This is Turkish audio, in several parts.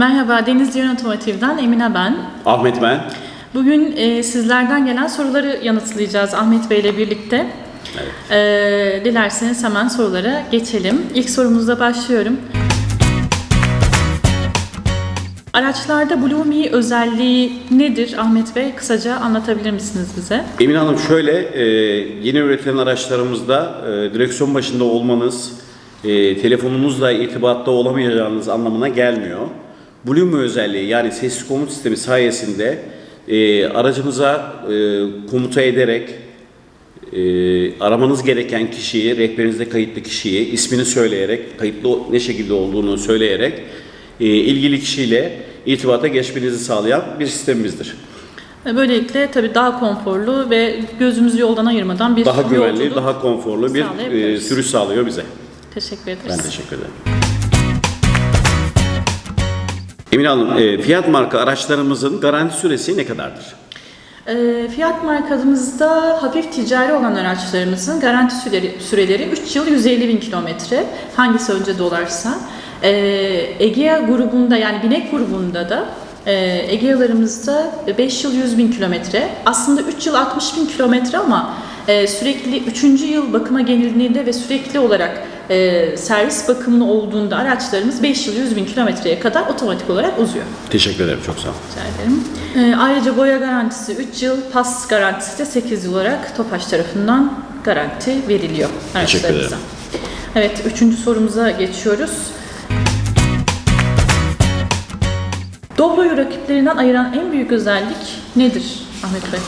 Merhaba, Deniz Diyan Otomotiv'den Emine ben. Ahmet ben. Bugün e, sizlerden gelen soruları yanıtlayacağız Ahmet Bey ile birlikte. Evet. E, dilerseniz hemen sorulara geçelim. İlk sorumuzla başlıyorum. Araçlarda Blue Me özelliği nedir Ahmet Bey? Kısaca anlatabilir misiniz bize? Emin Hanım şöyle, e, yeni üretilen araçlarımızda e, direksiyon başında olmanız, e, telefonunuzla irtibatta olamayacağınız anlamına gelmiyor. Blume özelliği yani sesli komut sistemi sayesinde e, aracınıza e, komuta ederek e, aramanız gereken kişiyi, rehberinizde kayıtlı kişiyi ismini söyleyerek, kayıtlı ne şekilde olduğunu söyleyerek e, ilgili kişiyle irtibata geçmenizi sağlayan bir sistemimizdir. E, Böylelikle tabii daha konforlu ve gözümüzü yoldan ayırmadan bir Daha güvenli, daha konforlu bir e, sürüş sağlıyor bize. Teşekkür ederiz. Ben teşekkür ederim. Emine Hanım, e, Fiat marka araçlarımızın garanti süresi ne kadardır? E, Fiyat markamızda hafif ticari olan araçlarımızın garanti süreleri, süreleri 3 yıl 150 bin kilometre. Hangisi önce dolarsa. E, Egea grubunda yani binek grubunda da e, Egea'larımızda 5 yıl 100 bin kilometre. Aslında 3 yıl 60 bin kilometre ama e, sürekli 3. yıl bakıma gelindiğinde ve sürekli olarak e, servis bakımlı olduğunda araçlarımız 5 yıl 100 bin kilometreye kadar otomatik olarak uzuyor. Teşekkür ederim, çok sağ olun. Rica ederim. Ee, ayrıca boya garantisi 3 yıl, pas garantisi de 8 yıl olarak Tofaş tarafından garanti veriliyor Teşekkür araçlarımıza. ederim. Evet, üçüncü sorumuza geçiyoruz. Doblo'yu rakiplerinden ayıran en büyük özellik nedir Ahmet Bey?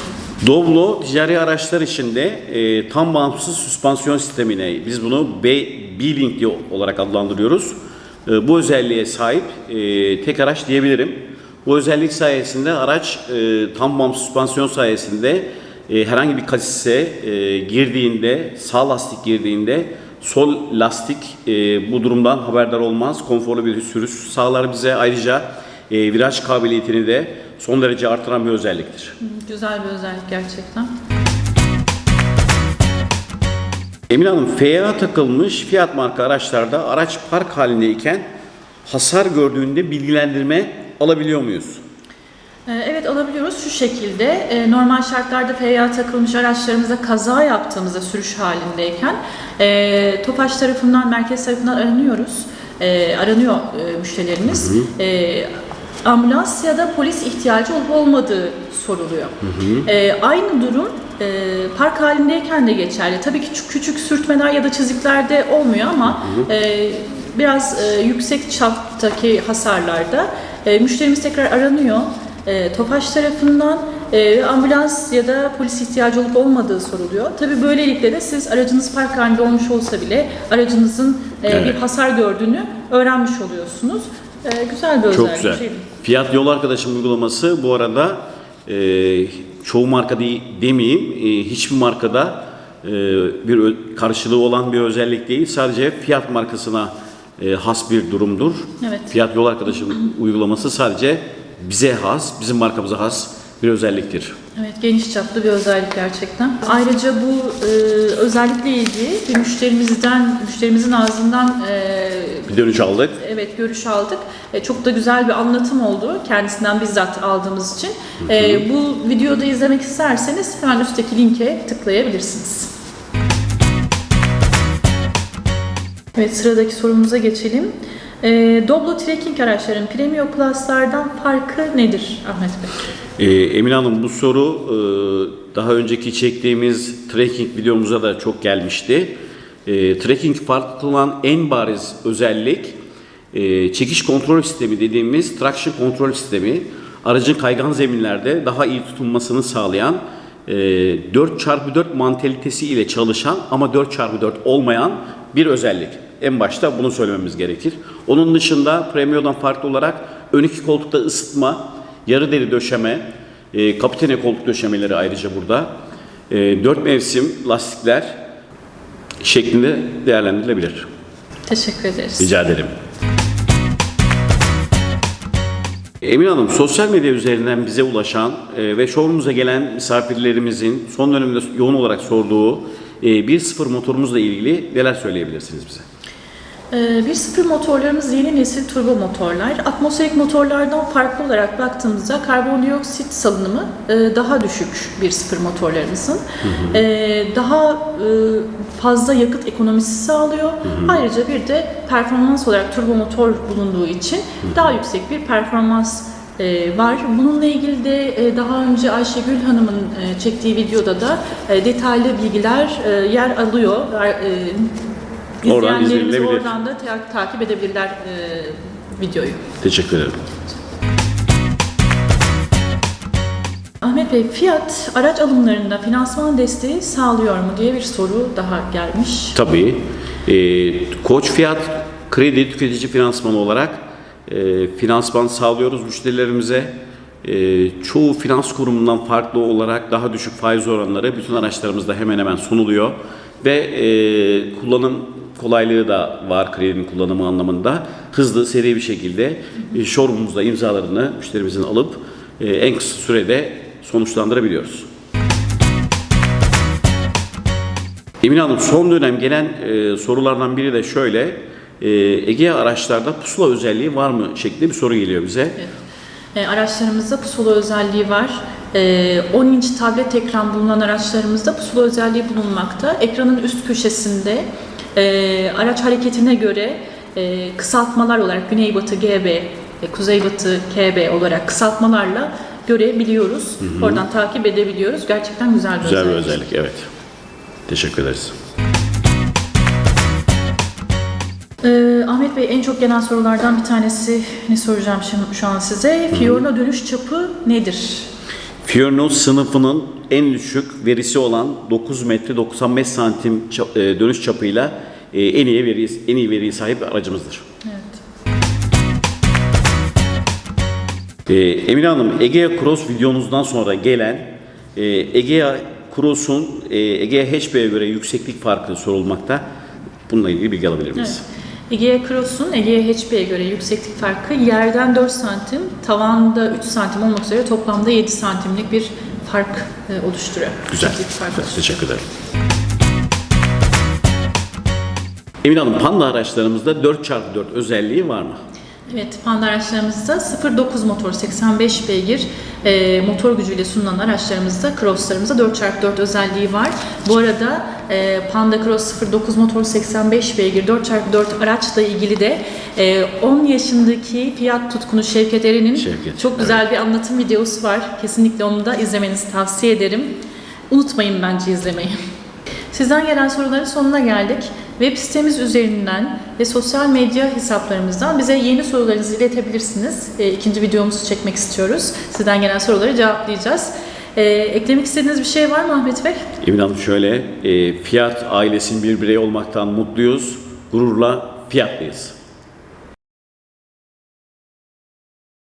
Doblo ticari araçlar içinde e, tam bağımsız süspansiyon sistemine, biz bunu B-Link diye olarak adlandırıyoruz. E, bu özelliğe sahip e, tek araç diyebilirim. Bu özellik sayesinde araç e, tam bağımsız süspansiyon sayesinde e, herhangi bir kasise e, girdiğinde, sağ lastik girdiğinde sol lastik e, bu durumdan haberdar olmaz. Konforlu bir sürüş sağlar bize. Ayrıca e, viraj kabiliyetini de son derece artıran bir özelliktir. Güzel bir özellik gerçekten. Emine Hanım, FEA takılmış Fiat marka araçlarda araç park halindeyken hasar gördüğünde bilgilendirme alabiliyor muyuz? Ee, Evet alabiliyoruz şu şekilde. Ee, Normal şartlarda FEA takılmış araçlarımızda kaza yaptığımızda sürüş halindeyken e, Tofaş tarafından, merkez tarafından aranıyoruz. E, aranıyor e, müşterilerimiz. E, ambulans ya da polis ihtiyacı olup olmadığı soruluyor. E, aynı durum e, park halindeyken de geçerli. Tabii ki küçük, sürtmeler ya da çiziklerde olmuyor ama e, biraz e, yüksek çaptaki hasarlarda e, müşterimiz tekrar aranıyor. E, Tofaş tarafından e, ambulans ya da polis ihtiyacı olup olmadığı soruluyor. Tabii böylelikle de siz aracınız park halinde olmuş olsa bile aracınızın e, Evet. bir hasar gördüğünü öğrenmiş oluyorsunuz. E, güzel bir özellik. Çok güzel. Şey- Fiat yol arkadaşım uygulaması bu arada e, çoğu marka değil, demeyeyim e, hiçbir markada e, bir karşılığı olan bir özellik değil. Sadece Fiat markasına e, has bir durumdur. Evet. Fiat yol arkadaşım uygulaması sadece bize has, bizim markamıza has bir özelliktir. Evet, geniş çaplı bir özellik gerçekten. Ayrıca bu e, özellikle ilgili bir müşterimizden, müşterimizin ağzından e, Bir dönüş aldık. evet görüş aldık. E, çok da güzel bir anlatım oldu kendisinden bizzat aldığımız için. E, bu videoda izlemek isterseniz hemen üstteki linke tıklayabilirsiniz. Evet sıradaki sorumuza geçelim. E, Doblo Trekking araçların Premium Plus'lardan farkı nedir Ahmet Bey? Ee, Emine Hanım bu soru e, daha önceki çektiğimiz trekking videomuza da çok gelmişti. E, trekking farklı olan en bariz özellik e, çekiş kontrol sistemi dediğimiz traction kontrol sistemi aracın kaygan zeminlerde daha iyi tutunmasını sağlayan e, 4x4 mantalitesi ile çalışan ama 4x4 olmayan bir özellik. En başta bunu söylememiz gerekir. Onun dışında Premio'dan farklı olarak ön iki koltukta ısıtma, yarı deri döşeme, e, kapitene koltuk döşemeleri ayrıca burada. E, 4 mevsim lastikler şeklinde değerlendirilebilir. Teşekkür ederiz. Rica ederim. Emin Hanım, sosyal medya üzerinden bize ulaşan e, ve showroom'umuza gelen misafirlerimizin son dönemde yoğun olarak sorduğu e, 1.0 motorumuzla ilgili neler söyleyebilirsiniz bize? Ee, 1.0 motorlarımız yeni nesil turbo motorlar. Atmosferik motorlardan farklı olarak baktığımızda karbondioksit salınımı e, daha düşük 1.0 motorlarımızın. Ee, Daha e, fazla yakıt ekonomisi sağlıyor. Ayrıca bir de performans olarak turbo motor bulunduğu için daha yüksek bir performans e, var. Bununla ilgili de e, daha önce Ayşegül Hanım'ın e, çektiği videoda da e, detaylı bilgiler e, yer alıyor. E, Oradan izlenebilir. Oradan da ta- takip edebilirler e, videoyu. Teşekkür ederim. Bey, fiyat araç alımlarında finansman desteği sağlıyor mu diye bir soru daha gelmiş. Tabii. E, Koç Fiyat kredi tüketici finansmanı olarak e, finansman sağlıyoruz müşterilerimize. E, çoğu finans kurumundan farklı olarak daha düşük faiz oranları bütün araçlarımızda hemen hemen sunuluyor. Ve e, kullanım kolaylığı da var kredinin kullanımı anlamında. Hızlı, seri bir şekilde e, showroom'umuzda imzalarını müşterimizin alıp e, en kısa sürede sonuçlandırabiliyoruz. Emine Hanım son dönem gelen e, sorulardan biri de şöyle. E, Ege araçlarda pusula özelliği var mı şeklinde bir soru geliyor bize. E, araçlarımızda pusula özelliği var. E, 10 inç tablet ekran bulunan araçlarımızda pusula özelliği bulunmakta. Ekranın üst köşesinde e, araç hareketine göre e, kısaltmalar olarak Güneybatı GB, e, Kuzeybatı KB olarak kısaltmalarla görebiliyoruz. Oradan takip edebiliyoruz. Gerçekten güzel bir Güzel bir özellik. özellik evet. Teşekkür ederiz. Ee, Ahmet Bey en çok gelen sorulardan bir tanesi ne soracağım şimdi şu an size? Fiorino dönüş çapı nedir? Fiorino sınıfının en düşük verisi olan 9 metre 95 santim e, dönüş çapıyla e, en iyi veri en iyi veriye sahip aracımızdır. Evet. Ee, Emine Hanım, Egea Cross videonuzdan sonra gelen e, Egea Cross'un e, Egea Hatchback'e göre yükseklik farkı sorulmakta. Bununla ilgili bilgi alabilir miyiz? Evet. Egea Cross'un Egea Hatchback'e göre yükseklik farkı yerden 4 santim, tavanda 3 santim olmak üzere toplamda 7 santimlik bir fark e, oluşturuyor. Güzel. Farkı oluşturuyor. Teşekkür ederim. Emine Hanım, Panda araçlarımızda 4x4 özelliği var mı? Evet, Panda araçlarımızda 0.9 motor 85 beygir e, motor gücüyle sunulan araçlarımızda Cross'larımızda 4x4 özelliği var. Bu arada e, Panda Cross 0.9 motor 85 beygir 4x4 araçla ilgili de e, 10 yaşındaki Fiat tutkunu Şevket Eren'in Şevket, çok güzel bir anlatım videosu var. Kesinlikle onu da izlemenizi tavsiye ederim. Unutmayın bence izlemeyi. Sizden gelen soruların sonuna geldik. Web sitemiz üzerinden ve sosyal medya hesaplarımızdan bize yeni sorularınızı iletebilirsiniz. E, ikinci videomuzu çekmek istiyoruz. Sizden gelen soruları cevaplayacağız. E, eklemek istediğiniz bir şey var mı Ahmet Bey? Emine Hanım şöyle, e, Fiat ailesinin bir birey olmaktan mutluyuz, gururla Fiatlıyız.